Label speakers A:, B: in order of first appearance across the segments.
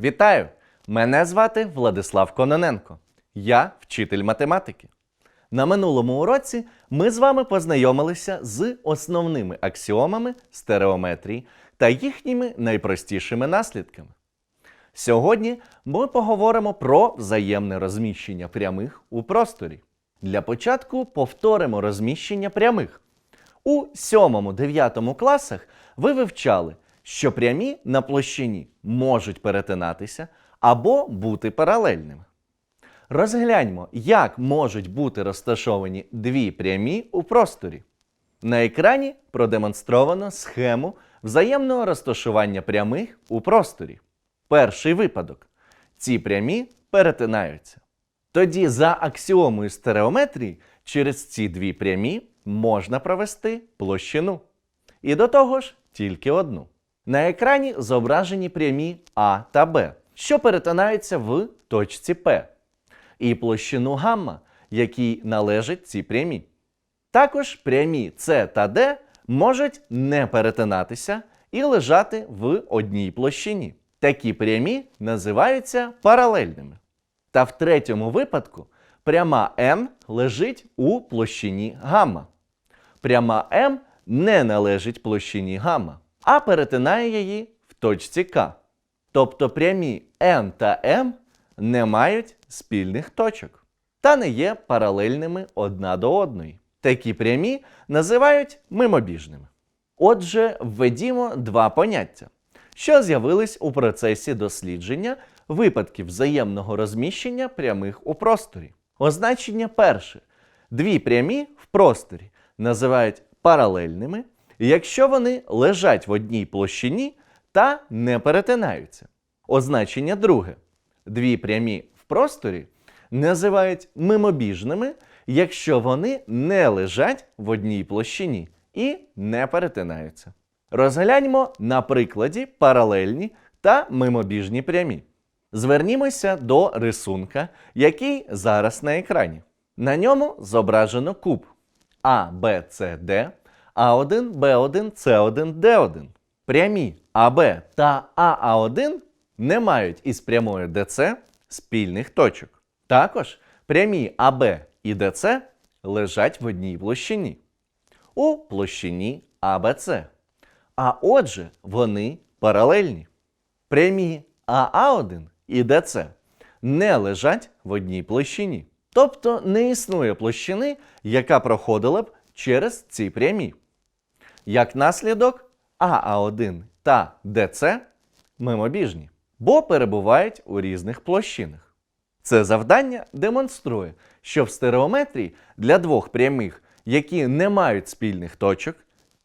A: Вітаю! Мене звати Владислав Кононенко. Я вчитель математики. На минулому уроці ми з вами познайомилися з основними аксіомами стереометрії та їхніми найпростішими наслідками. Сьогодні ми поговоримо про взаємне розміщення прямих у просторі. Для початку повторимо розміщення прямих. У 7-9 класах ви вивчали, що прямі на площині можуть перетинатися або бути паралельними. Розгляньмо, як можуть бути розташовані дві прямі у просторі. На екрані продемонстровано схему взаємного розташування прямих у просторі. Перший випадок. Ці прямі перетинаються. Тоді за аксіомою стереометрії через ці дві прямі можна провести площину. І до того ж тільки одну. На екрані зображені прямі А та Б, що перетинаються в точці П, і площину гамма, якій належать ці прямі. Також прямі С та Д можуть не перетинатися і лежати в одній площині. Такі прямі називаються паралельними. Та в третьому випадку пряма М лежить у площині гамма. Пряма М не належить площині гамма, а перетинає її в точці К. Тобто прямі N та М не мають спільних точок та не є паралельними одна до одної. Такі прямі називають мимобіжними. Отже, введімо два поняття, що з'явились у процесі дослідження випадків взаємного розміщення прямих у просторі. Означення перше. Дві прямі в просторі називають паралельними, якщо вони лежать в одній площині та не перетинаються. Означення друге. Дві прямі в просторі називають мимобіжними, якщо вони не лежать в одній площині і не перетинаються. Розгляньмо на прикладі паралельні та мимобіжні прямі. Звернімося до рисунка, який зараз на екрані. На ньому зображено куб А, Б, С, Д, А1, Б1, С1, Д1. Прямі АБ та АА1 не мають із прямою ДЦ спільних точок. Також прямі АБ і ДЦ лежать в одній площині у площині АБЦ. А отже, вони паралельні. Прямі АА1 і ДЦ не лежать в одній площині. Тобто не існує площини, яка проходила б через ці прямі. Як наслідок, АА1 та ДЦ мимобіжні, бо перебувають у різних площинах. Це завдання демонструє, що в стереометрії для двох прямих, які не мають спільних точок,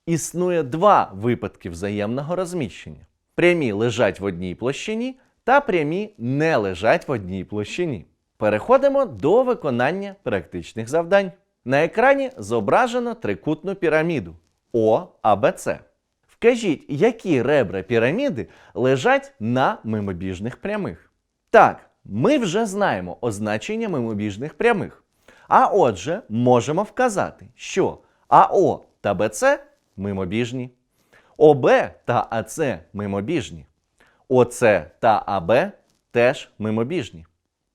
A: існує два випадки взаємного розміщення. Прямі лежать в одній площині та прямі не лежать в одній площині. Переходимо до виконання практичних завдань. На екрані зображено трикутну піраміду ОАБЦ. Вкажіть, які ребра піраміди лежать на мимобіжних прямих. Так, ми вже знаємо означення мимобіжних прямих. А отже, можемо вказати, що АО та БЦ мимобіжні, ОБ та АЦ мимобіжні, ОЦ та АБ теж мимобіжні.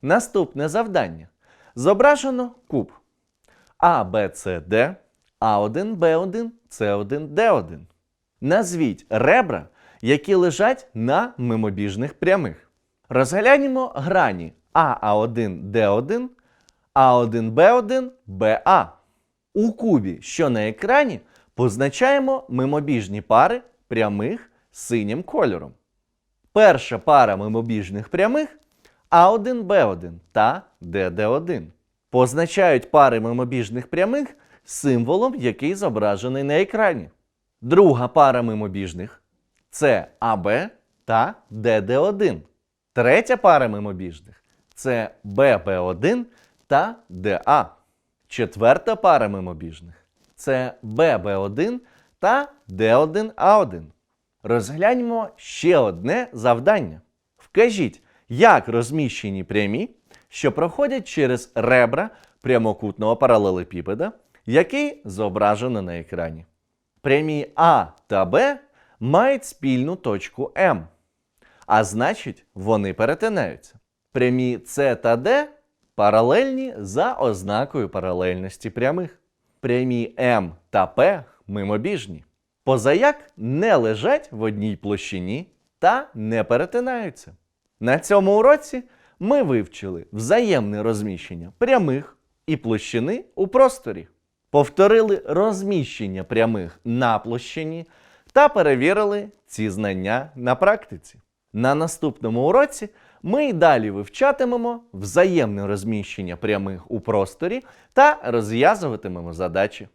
A: Наступне завдання. Зображено куб А, Б, С, Д, А1, Б1, С1, Д1. Назвіть ребра, які лежать на мимобіжних прямих. Розглянемо грані АА1, Д1, А1, Б1, БА. У кубі, що на екрані, позначаємо мимобіжні пари прямих синім кольором. Перша пара мимобіжних прямих А1, Б1 та ДД1. Позначають пари мимобіжних прямих символом, який зображений на екрані. Друга пара мимобіжних це АБ та ДД1. Третя пара мимобіжних це ББ1 та ДА. Четверта пара мимобіжних це ББ1 та Д1А1. Розгляньмо ще одне завдання. Вкажіть, як розміщені прямі, що проходять через ребра прямокутного паралелепіпеда, який зображено на екрані. Прямі А та Б мають спільну точку М, а значить, вони перетинаються. Прямі С та Д паралельні за ознакою паралельності прямих. Прямі М та П мимобіжні. Позаяк не лежать в одній площині та не перетинаються. На цьому уроці ми вивчили взаємне розміщення прямих і площини у просторі, повторили розміщення прямих на площині та перевірили ці знання на практиці. На наступному уроці ми й далі вивчатимемо взаємне розміщення прямих у просторі та розв'язуватимемо задачі.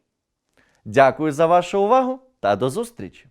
A: Дякую за вашу увагу та до зустрічі!